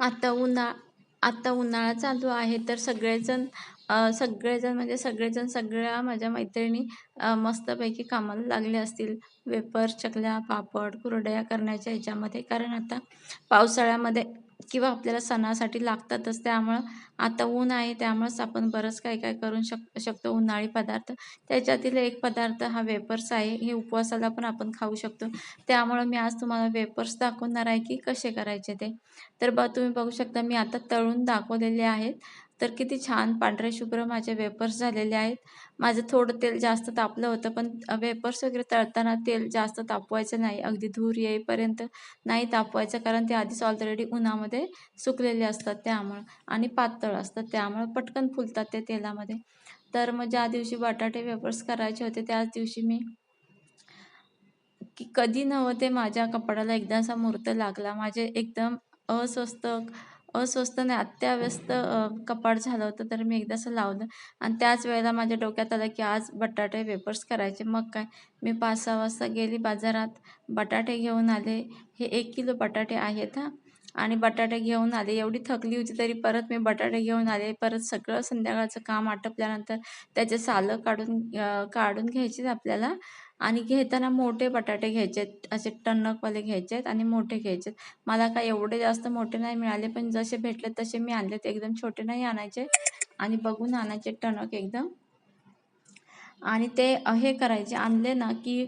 आता उन्हा आत्ता उन्हाळा चालू आहे तर सगळेजण सगळेजण म्हणजे सगळेजण सगळ्या माझ्या मैत्रिणी मस्तपैकी कामाला लागले असतील. वेपर चकल्या, पापड, कुरडया करण्याच्या ह्याच्यामध्ये. कारण आता पावसाळ्यामध्ये किंवा आपल्याला सणासाठी लागतातच. त्यामुळं आता ऊन आहे त्यामुळंच आपण बरंच काय काय करू शक शकतो उन्हाळी पदार्थ. त्याच्यातील एक पदार्थ हा वेफर्स आहे. हे उपवासाला पण आपण खाऊ शकतो. त्यामुळं मी आज तुम्हाला वेफर्स दाखवणार आहे की कसे करायचे ते. तर बघ तुम्ही बघू शकता मी आता तळून दाखवलेले आहेत. तर किती छान पांढरे शुभ्र माझे वेपर्स झालेले आहेत. माझं थोडं तेल जास्त तापलं होतं पण वेपर्स वगैरे तळताना तेल जास्त तापवायचं नाही. अगदी धूर येईपर्यंत नाही तापवायचं कारण ते आधीच ऑलरेडी उन्हामध्ये सुकलेले असतात त्यामुळं आणि पातळ असतात त्यामुळं पटकन फुलतात ते तेलामध्ये. तर मग ज्या दिवशी बटाटे वेपर्स करायचे होते त्याच दिवशी मी की कधी नव्हते माझ्या कपड्याला एकदा असा मूर्त लागला. माझे एकदम अस्वस्थ अस्वस्थ नाही अत्याव्यस्त कपाट झालं होतं तर मी एकदा असं लावलं. आणि त्याच वेळेला माझ्या डोक्यात आलं की आज बटाटे वेपर्स करायचे. मग काय? मी पाच सहा वाजता गेली बाजारात. बटाटे घेऊन आले. हे एक किलो बटाटे आहेत हां. आणि बटाटे घेऊन आले. एवढी थकली होती तरी परत मी बटाटे घेऊन आले. परत सगळं संध्याकाळचं काम आटपल्यानंतर त्याचे सालं काढून काढून घ्यायचे आपल्याला. आणि घेताना मोठे बटाटे घ्यायचे आहेत असे टणकवाले घ्यायचे आहेत आणि मोठे घ्यायचे आहेत मला काय एवढे जास्त मोठे नाही मिळाले पण जसे भेटले तसे मी आणले ते एकदम छोटे नाही आणायचे आणि बघून आणायचे टणक एकदम. आणि ते हे करायचे. आणले ना की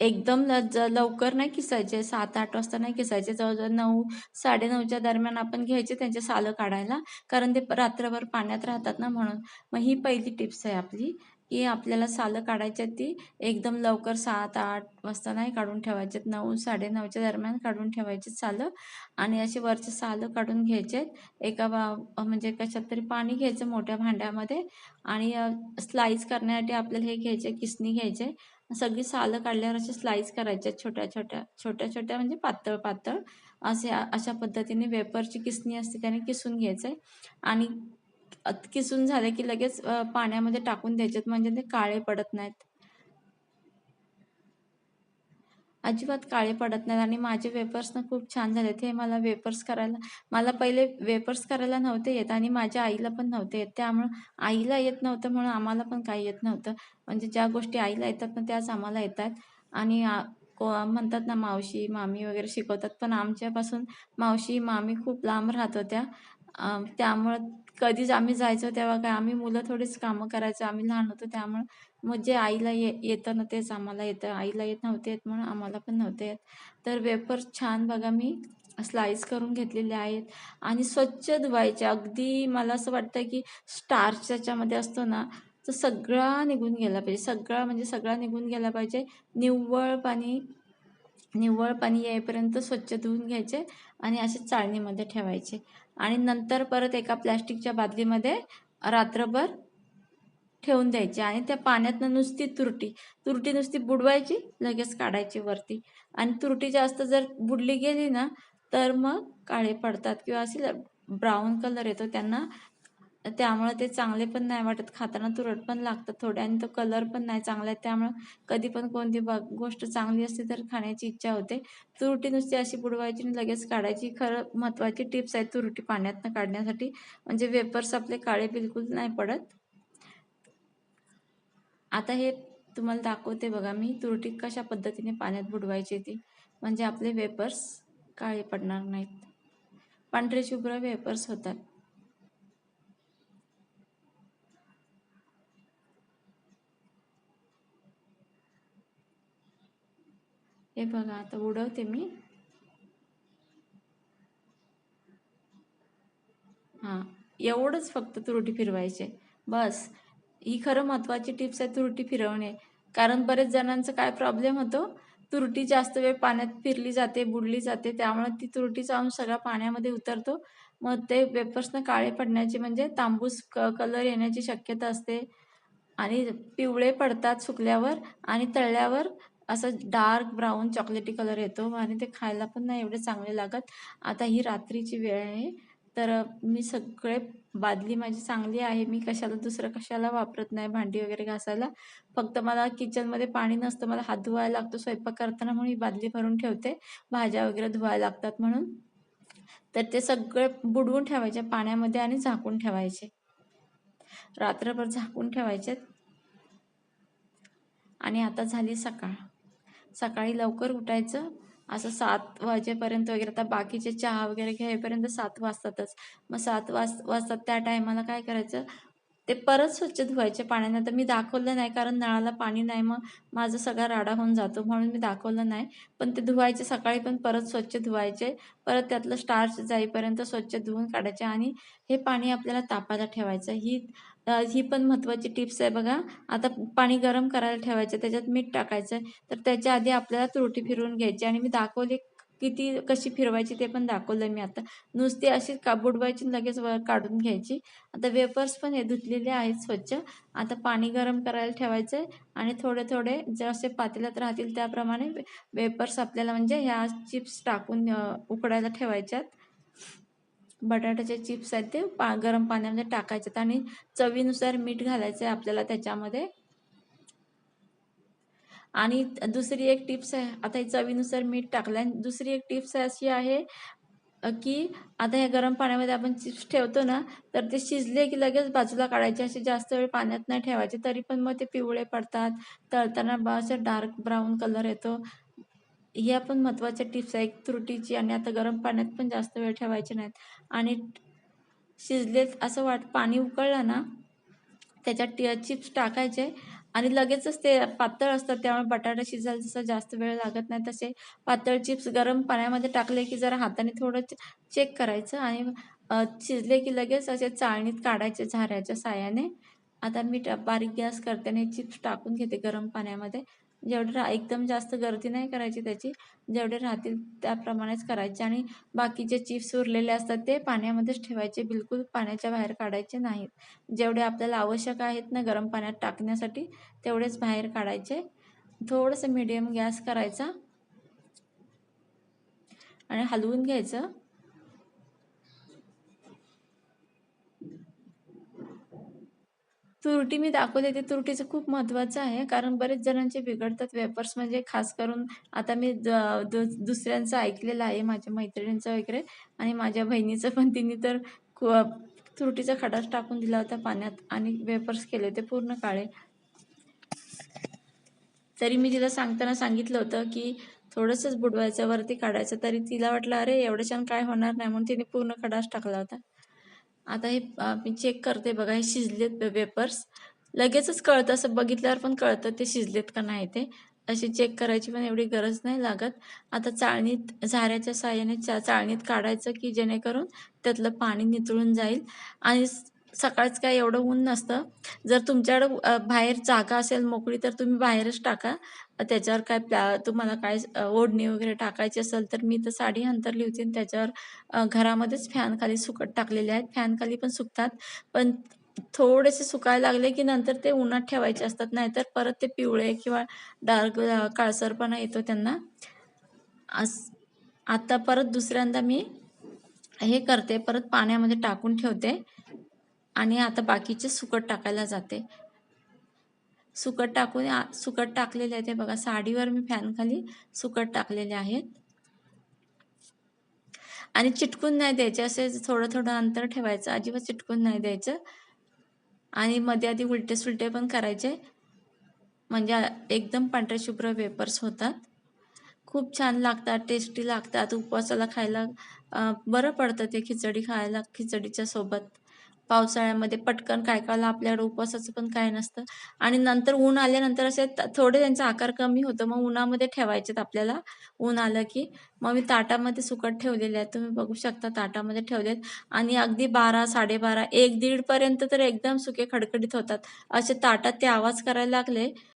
एकदम ल लवकर नाही किसायचे. सात आठ वाजता नाही किसायचे. जवळजवळ नऊ साडेनऊच्या दरम्यान आपण घ्यायचे त्यांचे सालं काढायला. कारण ते रात्रभर पाण्यात राहतात ना म्हणून. मग ही पहिली टिप्स आहे आपली. की आपल्याला सालं काढायच्या आहेत ती एकदम लवकर सात आठ वाजता नाही काढून ठेवायचेत नऊ साडेनऊच्या दरम्यान काढून ठेवायचे सालं. आणि असे वरचे सालं काढून घ्यायचे एका बा म्हणजे कशात तरी पाणी घ्यायचं मोठ्या भांड्यामध्ये. आणि स्लाईस करण्यासाठी आपल्याला हे घ्यायचे किसणी घ्यायचे. सगळी सालं काढल्यावर असे स्लाईस करायचे छोट्या छोट्या छोट्या छोट्या म्हणजे पातळ पातळ. असे अशा पद्धतीने वेपरची किसणी असते त्याने किसून घ्यायचं आहे. आणि किसून झाले की लगेच पाण्यामध्ये टाकून द्यायचे म्हणजे ते काळे पडत नाहीत. अजिबात काळे पडत नाहीत आणि माझे वेपर्स ना खूप छान झालेत. हे मला वेपर्स करायला मला पहिले वेपर्स करायला नव्हते येत आणि माझ्या आईला पण नव्हते येत. त्यामुळं आईला येत नव्हतं म्हणून आम्हाला पण काही येत नव्हतं. म्हणजे ज्या गोष्टी आईला येतात ना त्याच आम्हाला येतात. आणि को म्हणतात ना मावशी मामी वगैरे शिकवतात. पण आमच्यापासून मावशी मामी खूप लांब राहत होत्या. त्यामुळं कधीच आम्ही जायचो तेव्हा काय आम्ही मुलं थोडीच कामं करायचो आम्ही लहान होतो त्यामुळं मग जे आईला ये येतं ना तेच आम्हाला येतं आईला येत नव्हते येत म्हणून आम्हाला पण नव्हते येत. तर वेपर्स छान बघा मी स्लाईस करून घेतलेले आहेत आणि स्वच्छ धुवायचे. अगदी मला असं वाटतं की स्टार्च त्याच्यामध्ये असतो ना तर सगळा निघून गेला पाहिजे. सगळा म्हणजे सगळा निघून गेला पाहिजे. निव्वळ पाणी निव्वळ पाणी येईपर्यंत स्वच्छ धुवून घ्यायचे आणि असे चाळणीमध्ये ठेवायचे. आणि नंतर परत एका प्लॅस्टिकच्या बादलीमध्ये रात्रभर ठेवून द्यायची आणि त्या पाण्यातनं नुसती तुरटी तुरटी नुसती बुडवायची लगेच काढायची वरती. आणि तुरटी जास्त जर बुडली गेली ना तर मग काळे पडतात. किंवा असे ब्राऊन कलर येतो त्यांना त्यामुळे ते चांगले पण नाही वाटत. खाताना तुरट पण लागतात थोडे आणि तो कलर पण नाही चांगला आहे. त्यामुळं कधी पण कोणती बघ गोष्ट चांगली असते तर खाण्याची इच्छा होते. तुरटी नुसती अशी बुडवायची आणि लगेच काढायची. खरं महत्त्वाची टिप्स आहे तुरटी पाण्यातनं काढण्यासाठी. म्हणजे वेपर्स आपले काळे बिलकुल नाही पडत. आता हे तुम्हाला दाखवते बघा मी. तुरटी कशा पद्धतीने पाण्यात बुडवायची ती. म्हणजे आपले वेपर्स काळे पडणार नाहीत. पांढरे शुभ्र वेपर्स होतात. हे बघा आता उडवते मी. हां एवढंच फक्त तुरटी फिरवायचे. बस ही खरं महत्त्वाची टिप्स आहे तुरटी फिरवणे. कारण बरेच जणांचा काय प्रॉब्लेम होतो? तुरटी जास्त वेळ पाण्यात फिरली जाते बुडली जाते. त्यामुळे ती तुरटी जाऊन सगळा पाण्यामध्ये उतरतो. मग ते वेपर्सनं काळे पडण्याची म्हणजे तांबूस क कलर येण्याची शक्यता असते. आणि पिवळे पडतात सुकल्यावर आणि तळल्यावर असं डार्क ब्राऊन चॉकलेटी कलर येतो आणि ते खायला पण नाही एवढे चांगले लागत. आता ही रात्रीची वेळ आहे. तर मी सगळे बादली माझी चांगली आहे. मी कशाला दुसरं कशाला वापरत नाही भांडी वगैरे घासायला. फक्त मला किचनमध्ये पाणी नसतं. मला हात धुवायला लागतो. स्वयंपाक करताना म्हणून ही बादली भरून ठेवते. भाज्या वगैरे धुवायला लागतात म्हणून. तर ते सगळे बुडवून ठेवायचे पाण्यामध्ये आणि झाकून ठेवायचे. रात्रभर झाकून ठेवायचे. आणि आता झाली सकाळ. सकाळी लवकर उठायचं. असं सात वाजेपर्यंत वगैरे आता बाकीचे चहा वगैरे घ्यायपर्यंत सात वाजतातच. मग सात वाज वाजतात त्या टायमाला काय करायचं? ते परत स्वच्छ धुवायचे पाण्याने. तर मी दाखवलं नाही कारण नळाला पाणी नाही मग माझा सगळा राडा होऊन जातो म्हणून मी दाखवलं नाही. पण ते धुवायचे सकाळी पण परत स्वच्छ धुवायचे. परत त्यातलं स्टार्च जाईपर्यंत स्वच्छ धुवून काढायचे आणि हे पाणी आपल्याला तापायला ठेवायचं. ही ही पण महत्त्वाची टिप्स आहे बघा. आता पाणी गरम करायला ठेवायचं त्याच्यात मीठ टाकायचं. तर त्याच्या आधी आपल्याला तुरटी फिरवून घ्यायची. आणि मी दाखवली किती कशी फिरवायची ते पण दाखवलं मी आता. नुसती अशी का बुडवायची लगेच वर काढून घ्यायची. आता वेपर्स पण हे धुतलेले आहेत स्वच्छ. आता पाणी गरम करायला ठेवायचं आणि थोडे थोडे जसे पातेल्यात राहतील त्याप्रमाणे वेपर्स आपल्याला म्हणजे ह्या चिप्स टाकून उकडायला ठेवायच्यात. बटाट्याचे चिप्स आहेत ते पा गरम पाण्यामध्ये टाकायचे आणि चवीनुसार मीठ घालायचं आहे आपल्याला त्याच्यामध्ये. आणि दुसरी एक टिप्स आहे आता चवीनुसार मीठ टाकलं आणि दुसरी एक टिप्स अशी आहे की आता ह्या गरम पाण्यामध्ये आपण चिप्स ठेवतो ना तर ते शिजले की लगेच बाजूला काढायचे. असे जास्त वेळ पाण्यात नाही ठेवायचे तरी पण मग ते पिवळे पडतात. तळताना बा असं डार्क ब्राऊन कलर येतो. ह्या पण महत्त्वाच्या टिप्स आहे त्रुटीची आणि आता गरम पाण्यात पण जास्त वेळ ठेवायचे नाहीत. आणि शिजलेत असं वाट पाणी उकळलं ना त्याच्यात चिप्स टाकायचे. आणि लगेचच ते पातळ असतात त्यामुळे बटाटा शिजायला जसं जास्त वेळ लागत नाही तसे पातळ चिप्स गरम पाण्यामध्ये टाकले की जरा हाताने थोडं चेक करायचं आणि शिजले की लगेच असे चाळणीत काढायचे झाऱ्याच्या साह्याने. आता मी बारीक गॅस करते आणि चिप्स टाकून घेते गरम पाण्यामध्ये. जेवढे रा एकदम जास्त गर्दी नाही करायची त्याची जेवढे राहतील त्याप्रमाणेच करायचे. आणि बाकीचे चिप्स उरलेले असतात ते पाण्यामध्येच ठेवायचे. बिलकुल पाण्याच्या बाहेर काढायचे नाहीत. जेवढे आपल्याला आवश्यक आहेत ना गरम पाण्यात टाकण्यासाठी तेवढेच बाहेर काढायचे. थोडंसं मिडियम गॅस करायचा. आणि हलवून घ्यायचं. तुरटी मी दाखवते ते तुरटीचं खूप महत्त्वाचं आहे. कारण बरेच जणांचे बिघडतात वेपर्स म्हणजे खास करून आता मी दुसऱ्यांचं ऐकलेलं आहे माझ्या मैत्रिणींचं वगैरे आणि माझ्या बहिणीचं पण. तिने तर तुरटीचा खडाच टाकून दिला होता पाण्यात आणि वेपर्स केले होते पूर्ण काळे. तरी मी तिला सांगताना सांगितलं होतं की थोडंसंच बुडवायचं वरती काढायचं. तरी तिला वाटलं अरे एवढं छान काय होणार नाही. म्हणून तिने पूर्ण खडाच टाकला होता. आता हे मी चेक करते बघा हे शिजलेत वेपर्स लगेचच कळतं असं बघितल्यावर पण कळतं ते शिजलेत का नाही ते. अशी चेक करायची पण एवढी गरज नाही लागत. आता चाळणीत झाऱ्याच्या साह्याने चा चाळणीत काढायचं की जेणेकरून त्यातलं पाणी नितळून जाईल. आणि सकाळचं काय एवढं ऊन नसतं. जर तुमच्याकडं बाहेर जागा असेल मोकळी तर तुम्ही बाहेरच टाका. त्याच्यावर काय प्ला तुम्हाला काय ओढणी वगैरे टाकायची असेल तर मी तर साडी अंतरली होती आणि त्याच्यावर घरामध्येच फॅनखाली सुकत टाकलेले आहेत. फॅनखाली पण सुकतात. पण थोडेसे सुकायला लागले की नंतर ते उन्हात ठेवायचे असतात. नाहीतर परत ते पिवळे किंवा डार्क काळसरपणा येतो त्यांना. अस आता परत दुसऱ्यांदा मी हे करते. परत पाण्यामध्ये टाकून ठेवते. आणि आता बाकीचे सुकट टाकायला जाते. सुकट टाकून सुकट टाकलेले आहे ते बघा. साडीवर मी फॅन खाली सुकट टाकलेले आहेत. आणि चिटकून नाही द्यायचे. असे थोडं थोडं अंतर ठेवायचं. अजिबात चिटकून नाही द्यायचं. आणि मध्ये आधी उलटे सुलटे पण करायचे. म्हणजे एकदम पांढरे शुभ्र वेपर्स होतात. खूप छान लागतात टेस्टी लागतात. उपवासाला खायला बरं पडतं ते खिचडी खायला खिचडीच्या सोबत. पावसाळ्यामध्ये पटकन काय काळाला आपल्याकडे उपवासाचं पण काय नसतं. आणि नंतर ऊन आल्यानंतर असे थोडे त्यांचा आकार कमी होतो. मग उन्हामध्ये ठेवायचेत आपल्याला. ऊन आलं की मग मी ताटामध्ये सुकट ठेवलेले आहेत. तुम्ही बघू शकता ताटामध्ये ठेवलेत. आणि अगदी बारा साडेबारा एक दीडपर्यंत तर एकदम सुके खडखडीत होतात. असे ताटात ते आवाज करायला लागले.